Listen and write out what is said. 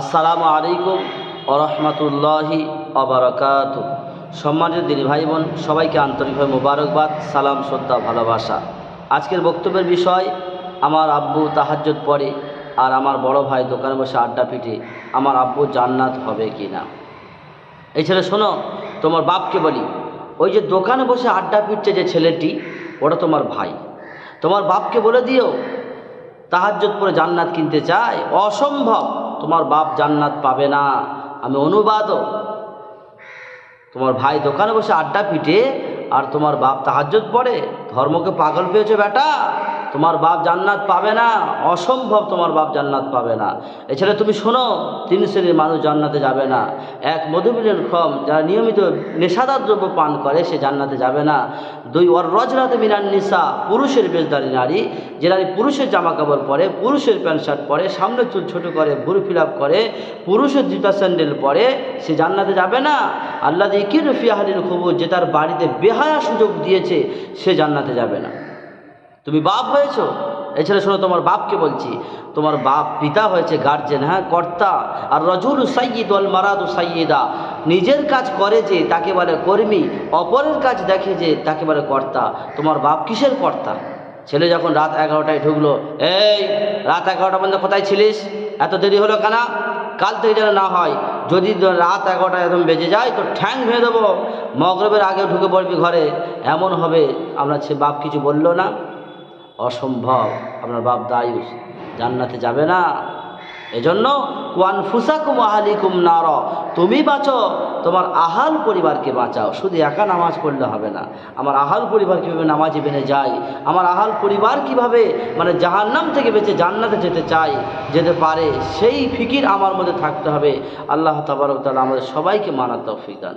আসসালামু আলাইকুম আরহামতুল্লাহি আবরকাত সম্মানিত দিনী ভাই বোন সবাইকে আন্তরিকভাবে মোবারকবাদ, সালাম, শ্রদ্ধা, ভালোবাসা। আজকের বক্তব্যের বিষয়, আমার আব্বু তাহাজ্জুদ পড়ে আর আমার বড় ভাই দোকানে বসে আড্ডা পিটে, আমার আব্বু জান্নাত হবে কি না এই ছেলে, শোনো, তোমার বাপকে বলি। ওই যে দোকানে বসে আড্ডা পিটছে যে ছেলেটি, ওটা তোমার ভাই। তোমার বাপকে বলে দিও, তাহাজ্জুদ পরে জান্নাত কিনতে চায়? অসম্ভব! তোমার বাপ জান্নাত পাবে না। আমি অনুবাদও তোমার ভাই দোকানে বসে আড্ডা পিটে আর তোমার বাপ তাহাজ্জত পড়ে, ধর্মকে পাগল পেয়েছে বেটা। তোমার বাপ জান্নাত পাবে না, অসম্ভব তোমার বাপ জান্নাত পাবে না। এছাড়া তুমি শোনো, তিন শ্রেণির মানুষ জান্নাতে যাবে না। এক মধুবিলের ক্ষম যারা নিয়মিত নেশাদার দ্রব্য পান করে, সে জান্নাতে যাবে না। দুই ওর রজরাতে মিনান নিসা, পুরুষের বেশদারি নারী, যে নারী পুরুষের জামা কাপড় পরে, পুরুষের প্যান্ট শার্ট পরে, সামনে চুল ছোটো করে ভুরু ফিল করে, পুরুষের জুতা স্যান্ডেল পরে, সে জান্নাতে যাবে না। আল্লাহ ইকির রফিয়াহালির খবর যে তার বাড়িতে বেহায়া সুযোগ দিয়েছে, সে জান্নাতে যাবে না। তুমি বাপ হয়েছ? এছাড়া শোনো, তোমার বাপকে বলছি। তোমার বাপ পিতা হয়েছে গার্জেন হ্যাঁ কর্তা। আর রজুল সাইয়িদ ওয়াল মারাদু সাইয়িদা নিজের কাজ করে যে তাকে বলে কর্মী, অপরের কাজ দেখে যে তাকে বলে কর্তা। তোমার বাপ কিসের কর্তা? ছেলে যখন রাত এগারোটায় ঢুকলো, এই, রাত এগারোটা পর্যন্ত কোথায় ছিলিস? এত দেরি হলো কেনা? কাল থেকে যেন না হয়, যদি রাত এগারোটা একদম বেজে যায়, তো ঠ্যাং ভেঙে দেবো। মগরবের আগে ঢুকে পড়বি ঘরে। এমন হবে, আমরা সে বাপ কিছু বলল না। অসম্ভব। আপনার বাপ দায়ুস। জান্নাতে যাবে না। এজন্য ওয়ান ফুসাকুম আহালিকুম নার তুমি বাঁচো। তোমার আহাল পরিবারকে বাঁচাও। শুধু একা নামাজ পড়লে হবে না। আমার আহাল পরিবার কীভাবে নামাজে বেনে যায়? আমার আহাল পরিবার কীভাবে মানে জাহান্নাম থেকে বেঁচে জান্নাতে যেতে চায়, যেতে পারে? সেই ফিকির আমার মধ্যে থাকতে হবে। আল্লাহ তাবারক তাআলা আমাদের সবাইকে মানার তৌফিক দান